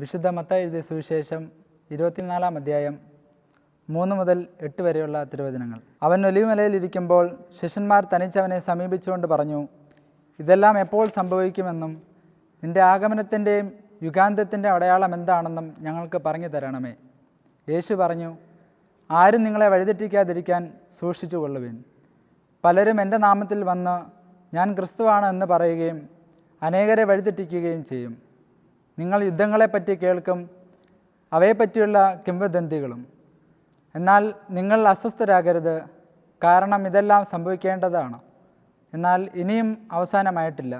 വിശുദ്ധ മത്ത എഴുതിയ സുവിശേഷം ഇരുപത്തിനാലാം അധ്യായം മൂന്ന് മുതൽ എട്ട് വരെയുള്ള തിരുവചനങ്ങൾ. അവൻ ഒലിവുമലയിലിരിക്കുമ്പോൾ ശിഷ്യന്മാർ തനിച്ചവനെ സമീപിച്ചുകൊണ്ട് പറഞ്ഞു ഇതെല്ലാം എപ്പോൾ സംഭവിക്കുമെന്നും നിന്റെ ആഗമനത്തിന്റെയും യുഗാന്തത്തിന്റെ അടയാളം എന്താണെന്നും ഞങ്ങൾക്ക് പറഞ്ഞു തരണമേ. യേശു പറഞ്ഞു ആരും നിങ്ങളെ വഴിതെറ്റിക്കാതിരിക്കാൻ സൂക്ഷിച്ചു കൊള്ളുവിൻ. പലരും എന്റെ നാമത്തിൽ വന്ന് ഞാൻ ക്രിസ്തുവാണ് എന്ന് പറയുകയും അനേകരെ വഴിതെറ്റിക്കുകയും ചെയ്യും. നിങ്ങൾ യുദ്ധങ്ങളെപ്പറ്റി കേൾക്കും അവയെപ്പറ്റിയുള്ള കിംവദന്തികളും. എന്നാൽ നിങ്ങൾ അസ്വസ്ഥരാകരുത് കാരണം ഇതെല്ലാം സംഭവിക്കേണ്ടതാണ്. എന്നാൽ ഇനിയും അവസാനമായിട്ടില്ല.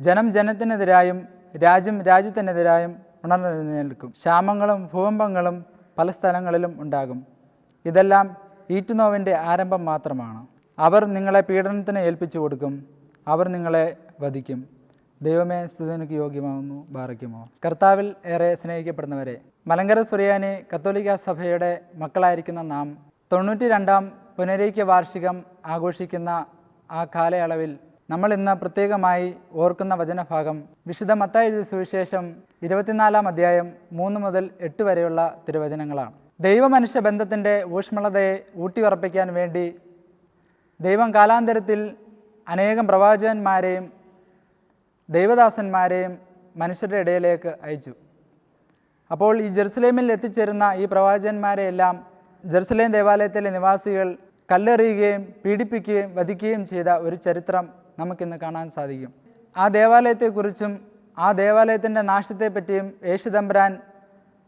ജനം ജനത്തിനെതിരായും രാജ്യം രാജ്യത്തിനെതിരായും ഉണർന്നെഴുന്നേൽക്കും. ക്ഷാമങ്ങളും ഭൂകമ്പങ്ങളും പല സ്ഥലങ്ങളിലും ഉണ്ടാകും. ഇതെല്ലാം ഈറ്റുനോവിന്റെ ആരംഭം മാത്രമാണ്. അവർ നിങ്ങളെ പീഡനത്തിന് ഏൽപ്പിച്ചു കൊടുക്കും അവർ നിങ്ങളെ വധിക്കും. ദൈവമേ സ്തുതിക്ക് യോഗ്യമാവുന്നു ബാറയ്ക്കുമോ? കർത്താവിൽ ഏറെ സ്നേഹിക്കപ്പെടുന്നവരെ മലങ്കര സുറിയാനി കത്തോലിക്ക സഭയുടെ മക്കളായിരിക്കുന്ന നാം തൊണ്ണൂറ്റി രണ്ടാം പുനരൈക്യ വാർഷികം ആഘോഷിക്കുന്ന ആ കാലയളവിൽ നമ്മൾ ഇന്ന് പ്രത്യേകമായി ഓർക്കുന്ന വചനഭാഗം വിശുദ്ധ മത്തായ സുവിശേഷം ഇരുപത്തിനാലാം അധ്യായം മൂന്ന് മുതൽ എട്ട് വരെയുള്ള തിരുവചനങ്ങളാണ്. ദൈവമനുഷ്യ ബന്ധത്തിന്റെ ഊഷ്മളതയെ ഊട്ടിയുറപ്പിക്കാൻ വേണ്ടി ദൈവം കാലാന്തരത്തിൽ അനേകം പ്രവാചകന്മാരെയും ദൈവദാസന്മാരെയും മനുഷ്യരുടെ ഇടയിലേക്ക് അയച്ചു. അപ്പോൾ ഈ ജെറുസലേമിൽ എത്തിച്ചേരുന്ന ഈ പ്രവാചകന്മാരെയെല്ലാം ജെറുസലേം ദേവാലയത്തിലെ നിവാസികൾ കല്ലെറിയുകയും പീഡിപ്പിക്കുകയും വധിക്കുകയും ചെയ്ത ഒരു ചരിത്രം നമുക്കിന്ന് കാണാൻ സാധിക്കും. ആ ദേവാലയത്തെക്കുറിച്ചും ആ ദേവാലയത്തിന്റെ നാശത്തെപ്പറ്റിയും യേശുദമ്പരാൻ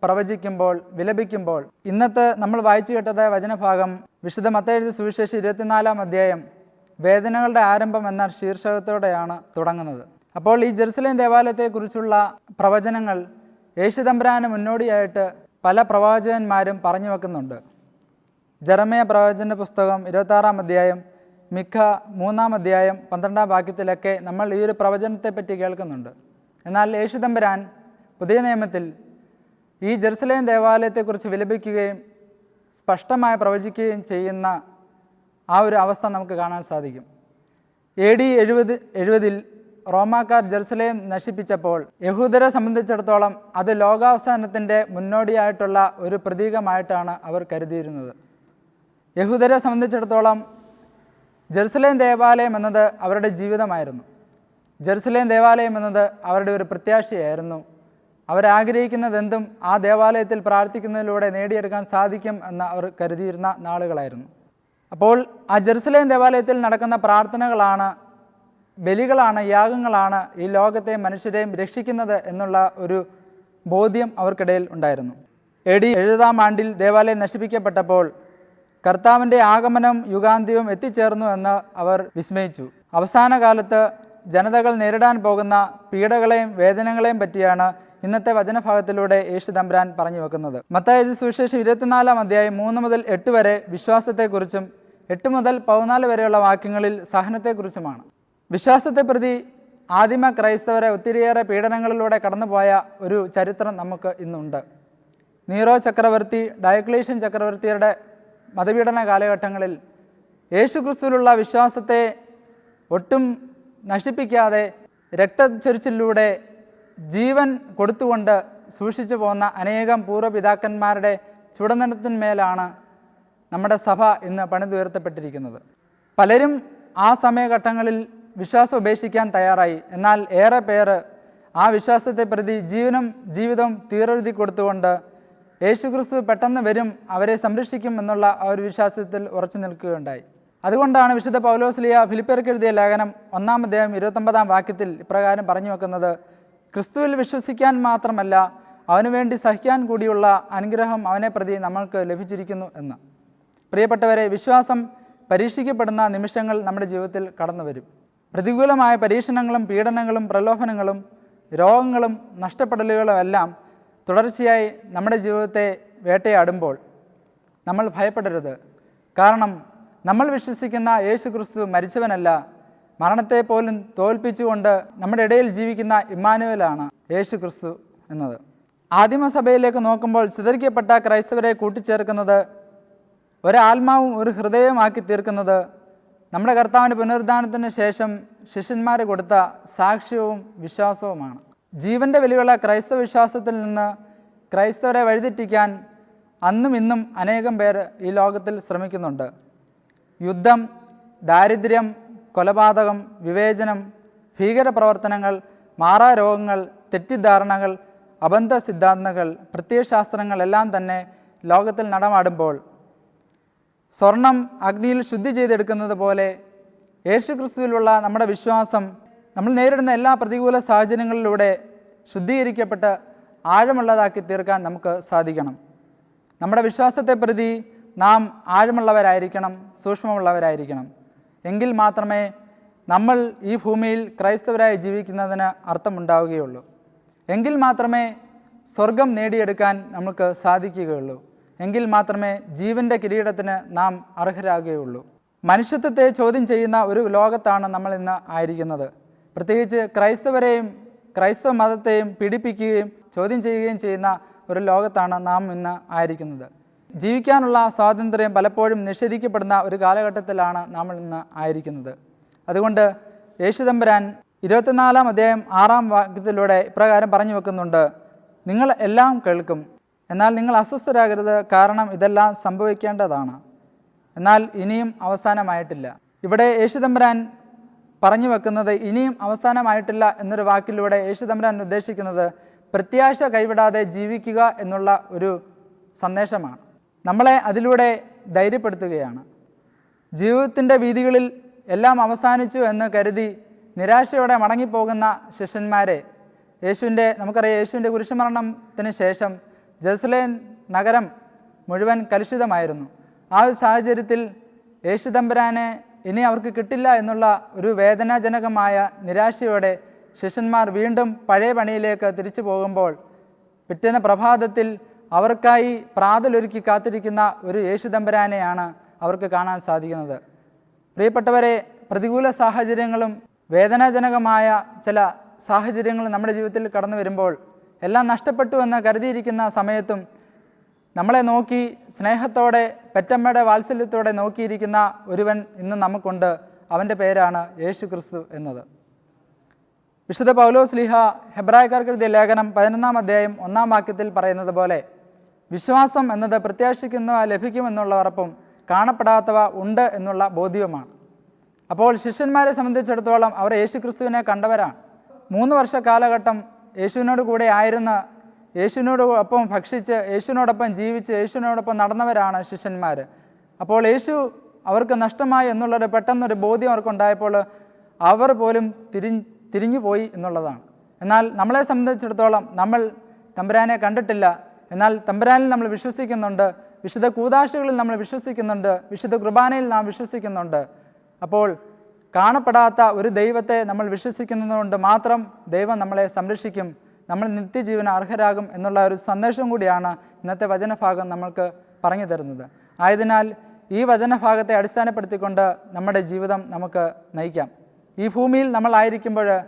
പ്രവചിക്കുമ്പോൾ വിലപിക്കുമ്പോൾ ഇന്നത്തെ നമ്മൾ വായിച്ചു കേട്ടതായ വചനഭാഗം വിശുദ്ധ മത്തയെഴുതി സുവിശേഷം ഇരുപത്തിനാലാം അധ്യായം വേദനകളുടെ ആരംഭം എന്ന ശീർഷകത്തോടെയാണ് തുടങ്ങുന്നത്. അപ്പോൾ ഈ ജെറുസലേം ദേവാലയത്തെക്കുറിച്ചുള്ള പ്രവചനങ്ങൾ യേശുദമ്പരാന് മുന്നോടിയായിട്ട് പല പ്രവാചകന്മാരും പറഞ്ഞു വെക്കുന്നുണ്ട്. ജറമയ പ്രവചന പുസ്തകം ഇരുപത്താറാം അധ്യായം മിക്ക മൂന്നാം അധ്യായം പന്ത്രണ്ടാം വാക്യത്തിലൊക്കെ നമ്മൾ ഈ ഒരു പ്രവചനത്തെപ്പറ്റി കേൾക്കുന്നുണ്ട്. എന്നാൽ യേശുദമ്പരാൻ പുതിയ നിയമത്തിൽ ഈ ജെറുസലേം ദേവാലയത്തെക്കുറിച്ച് വിലപിക്കുകയും സ്പഷ്ടമായി പ്രവചിക്കുകയും ചെയ്യുന്ന ആ ഒരു അവസ്ഥ നമുക്ക് കാണാൻ സാധിക്കും. എ ഡി എഴുപത് എഴുപതിൽ റോമാക്കാർ ജെറുസലേം നശിപ്പിച്ചപ്പോൾ യഹൂദരെ സംബന്ധിച്ചിടത്തോളം അത് ലോകാവസാനത്തിന്റെ മുന്നോടിയായിട്ടുള്ള ഒരു പ്രതീകമായിട്ടാണ് അവർ കരുതിയിരുന്നത്. യഹൂദരെ സംബന്ധിച്ചിടത്തോളം ജെറുസലേം ദേവാലയം എന്നത് അവരുടെ ജീവിതമായിരുന്നു. ജെറുസലേം ദേവാലയം എന്നത് അവരുടെ ഒരു പ്രത്യാശയായിരുന്നു. അവരാഗ്രഹിക്കുന്നതെന്തും ആ ദേവാലയത്തിൽ പ്രാർത്ഥിക്കുന്നതിലൂടെ നേടിയെടുക്കാൻ സാധിക്കും എന്ന് അവർ കരുതിയിരുന്ന നാളുകളായിരുന്നു. അപ്പോൾ ആ ജെറുസലേം ദേവാലയത്തിൽ നടക്കുന്ന പ്രാർത്ഥനകളാണ് ബലികളാണ് യാഗങ്ങളാണ് ഈ ലോകത്തെ മനുഷ്യരെയും രക്ഷിക്കുന്നത് എന്നുള്ള ഒരു ബോധ്യം അവർക്കിടയിൽ ഉണ്ടായിരുന്നു. എ ഡി എഴുപതാം ആണ്ടിൽ ദേവാലയം നശിപ്പിക്കപ്പെട്ടപ്പോൾ കർത്താവിന്റെ ആഗമനം യുഗാന്ത്യവും എത്തിച്ചേർന്നു എന്ന് അവർ വിസ്മയിച്ചു. അവസാന കാലത്ത് ജനതകൾ നേരിടാൻ പോകുന്ന പീഡകളെയും വേദനകളെയും പറ്റിയാണ് ഇന്നത്തെ വചനഭാഗത്തിലൂടെ യേശു തമ്പുരാൻ പറഞ്ഞു വെക്കുന്നത്. മത്തായി സുവിശേഷം ഇരുപത്തിനാലാം അധ്യായം മൂന്ന് മുതൽ എട്ട് വരെ വിശ്വാസത്തെക്കുറിച്ചും എട്ട് മുതൽ പതിനാല് വരെയുള്ള വാക്യങ്ങളിൽ സഹനത്തെക്കുറിച്ചുമാണ്. വിശ്വാസത്തെ പ്രതി ആദിമ ക്രൈസ്തവരെ ഒത്തിരിയേറെ പീഡനങ്ങളിലൂടെ കടന്നുപോയ ഒരു ചരിത്രം നമുക്ക് ഇന്നുണ്ട്. നീറോ ചക്രവർത്തി ഡയക്ലേഷ്യൻ ചക്രവർത്തിയുടെ മതപീഡന കാലഘട്ടങ്ങളിൽ യേശുക്രിസ്തുവിലുള്ള വിശ്വാസത്തെ ഒട്ടും നശിപ്പിക്കാതെ രക്തച്ചൊരിച്ചിലൂടെ ജീവൻ കൊടുത്തുകൊണ്ട് സൂക്ഷിച്ചു പോകുന്ന അനേകം പൂർവപിതാക്കന്മാരുടെ ചുടനടത്തിന്മേലാണ് നമ്മുടെ സഭ ഇന്ന് പണിതുയർത്തപ്പെട്ടിരിക്കുന്നത്. പലരും ആ സമയഘട്ടങ്ങളിൽ വിശ്വാസം ഉപേക്ഷിക്കാൻ തയ്യാറായി. എന്നാൽ ഏറെ പേര് ആ വിശ്വാസത്തെ പ്രതി ജീവനും ജീവിതവും തീരെഴുതി കൊടുത്തുകൊണ്ട് യേശുക്രിസ്തു പെട്ടെന്ന് വരും അവരെ സംരക്ഷിക്കും എന്നുള്ള ആ ഒരു വിശ്വാസത്തിൽ ഉറച്ചു നിൽക്കുകയുണ്ടായി. അതുകൊണ്ടാണ് വിശുദ്ധ പൗലോസ്ലിയ ഫിലിപ്പേർക്ക് എഴുതിയ ലേഖനം ഒന്നാം അദ്ദേഹം ഇരുപത്തൊമ്പതാം വാക്യത്തിൽ ഇപ്രകാരം പറഞ്ഞു വെക്കുന്നത് ക്രിസ്തുവിൽ വിശ്വസിക്കാൻ മാത്രമല്ല അവനു വേണ്ടി സഹിക്കാൻ കൂടിയുള്ള അനുഗ്രഹം അവനെ പ്രതി നമ്മൾക്ക് ലഭിച്ചിരിക്കുന്നു എന്ന്. പ്രിയപ്പെട്ടവരെ വിശ്വാസം പരീക്ഷിക്കപ്പെടുന്ന നിമിഷങ്ങൾ നമ്മുടെ ജീവിതത്തിൽ കടന്നു വരും പ്രതികൂലമായ പരീക്ഷണങ്ങളും പീഡനങ്ങളും പ്രലോഭനങ്ങളും രോഗങ്ങളും നഷ്ടപ്പെടലുകളും എല്ലാം തുടർച്ചയായി നമ്മുടെ ജീവിതത്തെ വേട്ടയാടുമ്പോൾ നമ്മൾ ഭയപ്പെടരുത്. കാരണം നമ്മൾ വിശ്വസിക്കുന്ന യേശു ക്രിസ്തു മരിച്ചവനല്ല മരണത്തെ പോലും തോൽപ്പിച്ചുകൊണ്ട് നമ്മുടെ ഇടയിൽ ജീവിക്കുന്ന ഇമ്മാനുവലാണ് യേശു ക്രിസ്തു എന്നത് ആദിമസഭയിലേക്ക് നോക്കുമ്പോൾ ചിതറിക്കപ്പെട്ട ക്രൈസ്തവരെ കൂട്ടിച്ചേർക്കുന്നത് ഒരാത്മാവും ഒരു ഹൃദയമാക്കി തീർക്കുന്നത് നമ്മുടെ കർത്താവിന്റെ പുനരുദ്ധാനത്തിന് ശേഷം ശിഷ്യന്മാർ കൊടുത്ത സാക്ഷ്യവും വിശ്വാസവുമാണ്. ജീവന്റെ വിലയുള്ള ക്രൈസ്തവ വിശ്വാസത്തിൽ നിന്ന് ക്രൈസ്തവരെ വഴിതെറ്റിക്കാൻ അന്നും ഇന്നും അനേകം പേർ ഈ ലോകത്തിൽ ശ്രമിക്കുന്നുണ്ട്. യുദ്ധം ദാരിദ്ര്യം കൊലപാതകം വിവേചനം ഭീകരപ്രവർത്തനങ്ങൾ മാറാരോഗങ്ങൾ തെറ്റിദ്ധാരണകൾ അബന്ധ സിദ്ധാന്തങ്ങൾ പ്രത്യയശാസ്ത്രങ്ങൾ എല്ലാം തന്നെ ലോകത്തിൽ നടമാടുമ്പോൾ സ്വർണം അഗ്നിയിൽ ശുദ്ധി ചെയ്തെടുക്കുന്നത് പോലെ യേശുക്രിസ്തുവിലുള്ള നമ്മുടെ വിശ്വാസം നമ്മൾ നേരിടുന്ന എല്ലാ പ്രതികൂല സാഹചര്യങ്ങളിലൂടെ ശുദ്ധീകരിക്കപ്പെട്ട് ആഴമുള്ളതാക്കി തീർക്കാൻ നമുക്ക് സാധിക്കണം. നമ്മുടെ വിശ്വാസത്തെ പ്രതി നാം ആഴമുള്ളവരായിരിക്കണം സൂക്ഷ്മമുള്ളവരായിരിക്കണം. എങ്കിൽ മാത്രമേ നമ്മൾ ഈ ഭൂമിയിൽ ക്രൈസ്തവരായി ജീവിക്കുന്നതിന് അർത്ഥമുണ്ടാവുകയുള്ളൂ. എങ്കിൽ മാത്രമേ സ്വർഗം നേടിയെടുക്കാൻ നമുക്ക് സാധിക്കുകയുള്ളൂ. എങ്കിൽ മാത്രമേ ജീവന്റെ കിരീടത്തിന് നാം അർഹരാകുകയുള്ളൂ. മനുഷ്യത്വത്തെ ചോദ്യം ചെയ്യുന്ന ഒരു ലോകത്താണ് നമ്മൾ ഇന്ന് ആയിരിക്കുന്നത്. പ്രത്യേകിച്ച് ക്രൈസ്തവരെയും ക്രൈസ്തവ മതത്തെയും പീഡിപ്പിക്കുകയും ചോദ്യം ചെയ്യുകയും ചെയ്യുന്ന ഒരു ലോകത്താണ് നാം ഇന്ന് ആയിരിക്കുന്നത്. ജീവിക്കാനുള്ള സ്വാതന്ത്ര്യം പലപ്പോഴും നിഷേധിക്കപ്പെടുന്ന ഒരു കാലഘട്ടത്തിലാണ് നാം ഇന്ന് ആയിരിക്കുന്നത്. അതുകൊണ്ട് യേശുദമ്പരാൻ ഇരുപത്തിനാലാം അധ്യായം ആറാം വാക്യത്തിലൂടെ ഇപ്രകാരം പറഞ്ഞു വെക്കുന്നുണ്ട് നിങ്ങൾ എല്ലാം കേൾക്കും എന്നാൽ നിങ്ങൾ അസ്വസ്ഥരാകരുത്. കാരണം ഇതെല്ലാം സംഭവിക്കേണ്ടതാണ്. എന്നാൽ ഇനിയും അവസാനമായിട്ടില്ല. ഇവിടെ യേശുദമ്പരാൻ പറഞ്ഞു വെക്കുന്നത് ഇനിയും അവസാനമായിട്ടില്ല എന്നൊരു വാക്കിലൂടെ യേശുദമ്പരാൻ ഉദ്ദേശിക്കുന്നത് പ്രത്യാശ കൈവിടാതെ ജീവിക്കുക എന്നുള്ള ഒരു സന്ദേശമാണ്. നമ്മളെ അതിലൂടെ ധൈര്യപ്പെടുത്തുകയാണ്. ജീവിതത്തിന്റെ വീതികളിൽ എല്ലാം അവസാനിച്ചു എന്ന് കരുതി നിരാശയോടെ മടങ്ങിപ്പോകുന്ന ശിഷ്യന്മാരെ യേശുവിന്റെ നമുക്കറിയാം യേശുവിന്റെ കുരിശുമരണത്തിന് ശേഷം ജെറുസലേം നഗരം മുഴുവൻ കലുഷിതമായിരുന്നു. ആ ഒരു സാഹചര്യത്തിൽ യേശു തമ്പുരാനെ ഇനി അവർക്ക് കിട്ടില്ല എന്നുള്ള ഒരു വേദനാജനകമായ നിരാശയോടെ ശിഷ്യന്മാർ വീണ്ടും പഴയ പണിയിലേക്ക് തിരിച്ചു പോകുമ്പോൾ പിറ്റേന്ന് പ്രഭാതത്തിൽ അവർക്കായി പ്രാതലൊരുക്കി കാത്തിരിക്കുന്ന ഒരു യേശുദമ്പരാനെയാണ് അവർക്ക് കാണാൻ സാധിക്കുന്നത്. പ്രിയപ്പെട്ടവരെ പ്രതികൂല സാഹചര്യങ്ങളും വേദനാജനകമായ ചില സാഹചര്യങ്ങളും നമ്മുടെ ജീവിതത്തിൽ കടന്നു വരുമ്പോൾ എല്ലാം നഷ്ടപ്പെട്ടു എന്ന് കരുതിയിരിക്കുന്ന സമയത്തും നമ്മളെ നോക്കി സ്നേഹത്തോടെ പെറ്റമ്മയുടെ വാത്സല്യത്തോടെ നോക്കിയിരിക്കുന്ന ഒരുവൻ ഇന്ന് നമുക്കുണ്ട്. അവന്റെ പേരാണ് യേശു ക്രിസ്തു എന്നത്. വിശുദ്ധ പൗലോസ് ലിഹ ഹെബ്രായക്കാർക്ക് എഴുതിയ ലേഖനം പതിനൊന്നാം അധ്യായം ഒന്നാം വാക്യത്തിൽ പറയുന്നത് പോലെ വിശ്വാസം എന്നത് പ്രത്യാശിക്കുന്നവ ലഭിക്കുമെന്നുള്ള ഉറപ്പും കാണപ്പെടാത്തവ ഉണ്ട് എന്നുള്ള ബോധ്യവുമാണ്. അപ്പോൾ ശിഷ്യന്മാരെ സംബന്ധിച്ചിടത്തോളം അവർ യേശു ക്രിസ്തുവിനെ കണ്ടവരാണ്. മൂന്ന് വർഷ കാലഘട്ടം യേശുവിനോട് കൂടെ ആയിരുന്ന യേശുവിനോട് ഒപ്പം ഭക്ഷിച്ച് യേശുവിനോടൊപ്പം ജീവിച്ച് യേശുവിനോടൊപ്പം നടന്നവരാണ് ശിഷ്യന്മാർ അപ്പോൾ യേശു അവർക്ക് നഷ്ടമായി എന്നുള്ളൊരു പെട്ടെന്നൊരു ബോധ്യം അവർക്കുണ്ടായപ്പോൾ അവർ പോലും തിരിഞ്ഞ് തിരിഞ്ഞു പോയി എന്നുള്ളതാണ്. എന്നാൽ നമ്മളെ സംബന്ധിച്ചിടത്തോളം നമ്മൾ തമ്പുരാനെ കണ്ടിട്ടില്ല. എന്നാൽ തമ്പുരാനിൽ നമ്മൾ വിശ്വസിക്കുന്നുണ്ട്. വിശുദ്ധ കൂതാശകളിൽ നമ്മൾ വിശ്വസിക്കുന്നുണ്ട്. വിശുദ്ധ കുർബാനയിൽ നാം വിശ്വസിക്കുന്നുണ്ട്. അപ്പോൾ കാണപ്പെടാത്ത ഒരു ദൈവത്തെ നമ്മൾ വിശ്വസിക്കുന്നതുകൊണ്ട് മാത്രം ദൈവം നമ്മളെ സംരക്ഷിക്കും നമ്മൾ നിത്യജീവന അർഹരാകും എന്നുള്ള ഒരു സന്ദേശം കൂടിയാണ് ഇന്നത്തെ വചനഭാഗം നമ്മൾക്ക് പറഞ്ഞു തരുന്നത്. ആയതിനാൽ ഈ വചനഭാഗത്തെ അടിസ്ഥാനപ്പെടുത്തിക്കൊണ്ട് നമ്മുടെ ജീവിതം നമുക്ക് നയിക്കാം. ഈ ഭൂമിയിൽ നമ്മളായിരിക്കുമ്പോൾ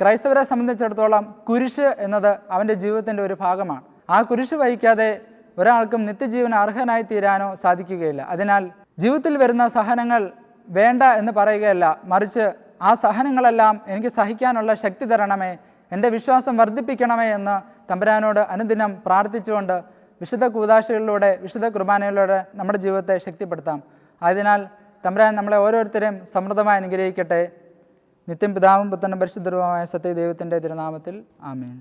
ക്രൈസ്തവരെ സംബന്ധിച്ചിടത്തോളം കുരിശ് എന്നത് അവന്റെ ജീവിതത്തിന്റെ ഒരു ഭാഗമാണ്. ആ കുരിശ് വഹിക്കാതെ ഒരാൾക്കും നിത്യജീവന അർഹനായി തീരാനോ സാധിക്കുകയില്ല. അതിനാൽ ജീവിതത്തിൽ വരുന്ന സഹനങ്ങൾ വേണ്ട എന്ന് പറയുകയല്ല. മറിച്ച് ആ സഹനങ്ങളെല്ലാം എനിക്ക് സഹിക്കാനുള്ള ശക്തി തരണമേ എന്റെ വിശ്വാസം വർദ്ധിപ്പിക്കണമേ എന്ന് തമ്പുരാനോട് അനുദിനം പ്രാർത്ഥിച്ചുകൊണ്ട് വിശുദ്ധ കൂതാശകളിലൂടെ വിശുദ്ധ കുർബാനയിലൂടെ നമ്മുടെ ജീവിതത്തെ ശക്തിപ്പെടുത്താം. ആയതിനാൽ തമ്പുരാൻ നമ്മളെ ഓരോരുത്തരെയും സമൃദ്ധമായി അനുഗ്രഹിക്കട്ടെ. നിത്യം പിതാവും പുത്തനും പരിശുദ്ധരുമായ സത്യദൈവത്തിന്റെ തിരുനാമത്തിൽ ആമേൻ.